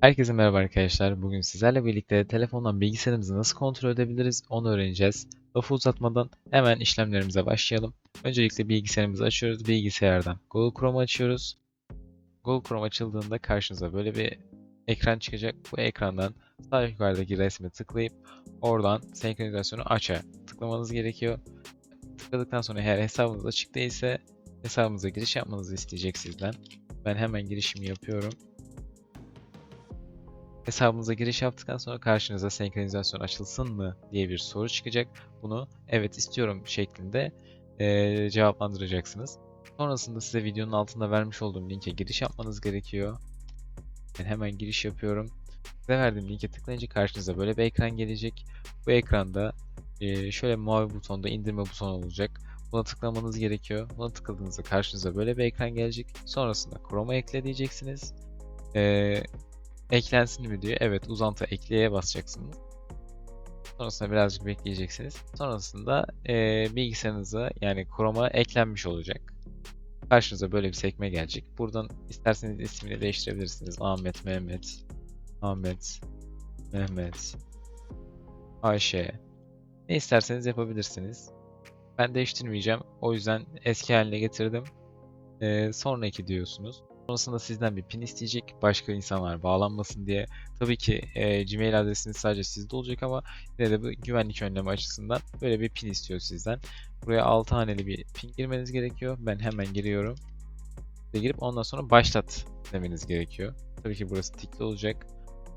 Herkese merhaba arkadaşlar. Bugün sizlerle birlikte telefondan bilgisayarımızı nasıl kontrol edebiliriz onu öğreneceğiz. Lafı uzatmadan hemen işlemlerimize başlayalım. Öncelikle bilgisayarımızı açıyoruz. Bilgisayardan Google Chrome açıyoruz. Google Chrome açıldığında karşınıza böyle bir ekran çıkacak. Bu ekrandan sağ yukarıdaki resme tıklayıp oradan senkronizasyonu aça tıklamanız gerekiyor. Tıkladıktan sonra eğer hesabınız açık değilse hesabınıza giriş yapmanızı isteyecek sizden. Ben hemen girişimi yapıyorum. Hesabınıza giriş yaptıktan sonra karşınıza senkronizasyon açılsın mı diye bir soru çıkacak. Bunu evet istiyorum şeklinde eee, cevaplandıracaksınız. Sonrasında size videonun altında vermiş olduğum linke giriş yapmanız gerekiyor. Ben hemen giriş yapıyorum. Size verdiğim linke tıklayınca karşınıza böyle bir ekran gelecek. Bu ekranda eee, şöyle mavi butonda indirme butonu olacak. Buna tıklamanız gerekiyor. Buna tıkladığınızda karşınıza böyle bir ekran gelecek. Sonrasında Chrome'a ekle diyeceksiniz. Eee eklensin mi diyor. Evet uzantı ekleye basacaksınız. Sonrasında birazcık bekleyeceksiniz. Sonrasında eee bilgisayarınıza yani Chrome'a eklenmiş olacak. Karşınıza böyle bir sekme gelecek. Buradan isterseniz ismini değiştirebilirsiniz. Ahmet, Mehmet, Ahmet, Mehmet, Ayşe. Ne isterseniz yapabilirsiniz. Ben değiştirmeyeceğim. O yüzden eski haline getirdim. Eee sonraki diyorsunuz. Sonrasında sizden bir pin isteyecek başka insanlar bağlanmasın diye. Tabii ki e, Gmail adresiniz sadece sizde olacak ama yine de bu güvenlik önlemi açısından böyle bir pin istiyor sizden. Buraya 6 haneli bir pin girmeniz gerekiyor. Ben hemen giriyorum. Ve girip ondan sonra başlat demeniz gerekiyor. Tabii ki burası tikli olacak.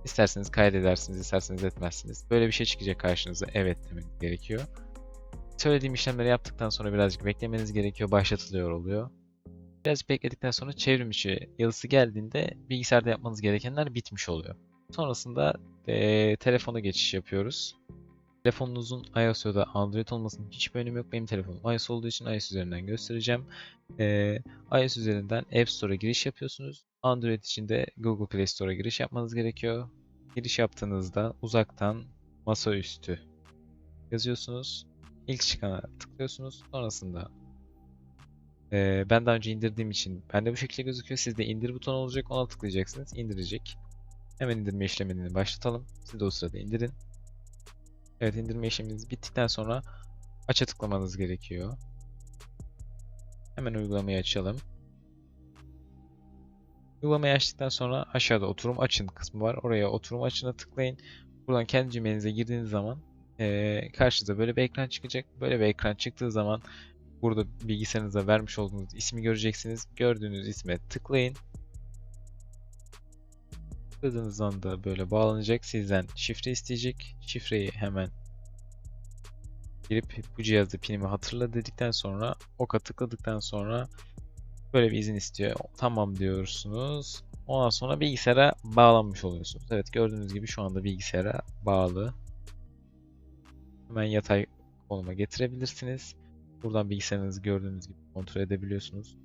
İsterseniz kaydedersiniz, isterseniz etmezsiniz. Böyle bir şey çıkacak karşınıza. Evet demeniz gerekiyor. Söylediğim işlemleri yaptıktan sonra birazcık beklemeniz gerekiyor. Başlatılıyor oluyor. Biraz bekledikten sonra çevrim içi yazısı geldiğinde bilgisayarda yapmanız gerekenler bitmiş oluyor. Sonrasında eee telefona geçiş yapıyoruz. Telefonunuzun iOS ya da Android olmasının hiçbir önemi yok. Benim telefonum iOS olduğu için iOS üzerinden göstereceğim. Eee iOS üzerinden App Store'a giriş yapıyorsunuz. Android için de Google Play Store'a giriş yapmanız gerekiyor. Giriş yaptığınızda uzaktan masaüstü yazıyorsunuz. İlk çıkana tıklıyorsunuz. Sonrasında ee, ben daha önce indirdiğim için bende bu şekilde gözüküyor. Sizde indir butonu olacak. Ona tıklayacaksınız. indirecek. Hemen indirme işlemini başlatalım. Siz de o sırada indirin. Evet indirme işleminiz bittikten sonra aça tıklamanız gerekiyor. Hemen uygulamayı açalım. Uygulamayı açtıktan sonra aşağıda oturum açın kısmı var. Oraya oturum açına tıklayın. Buradan kendi Gmail'inize girdiğiniz zaman eee karşınıza böyle bir ekran çıkacak. Böyle bir ekran çıktığı zaman Burada bilgisayarınıza vermiş olduğunuz ismi göreceksiniz. Gördüğünüz isme tıklayın. Tıkladığınız anda böyle bağlanacak. Sizden şifre isteyecek. Şifreyi hemen girip bu cihazda pinimi hatırla dedikten sonra oka tıkladıktan sonra böyle bir izin istiyor. Tamam diyorsunuz. Ondan sonra bilgisayara bağlanmış oluyorsunuz. Evet gördüğünüz gibi şu anda bilgisayara bağlı. Hemen yatay konuma getirebilirsiniz. Buradan bilgisayarınızı gördüğünüz gibi kontrol edebiliyorsunuz.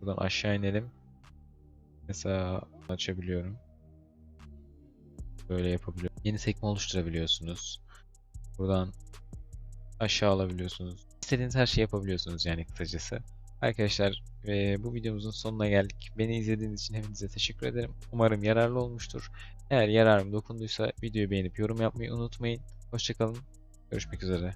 Buradan aşağı inelim. Mesela açabiliyorum. Böyle yapabiliyorum. Yeni sekme oluşturabiliyorsunuz. Buradan aşağı alabiliyorsunuz. İstediğiniz her şeyi yapabiliyorsunuz yani kısacası. Arkadaşlar e, bu videomuzun sonuna geldik. Beni izlediğiniz için hepinize teşekkür ederim. Umarım yararlı olmuştur. Eğer yararım dokunduysa videoyu beğenip yorum yapmayı unutmayın. Hoşçakalın. Görüşmek üzere.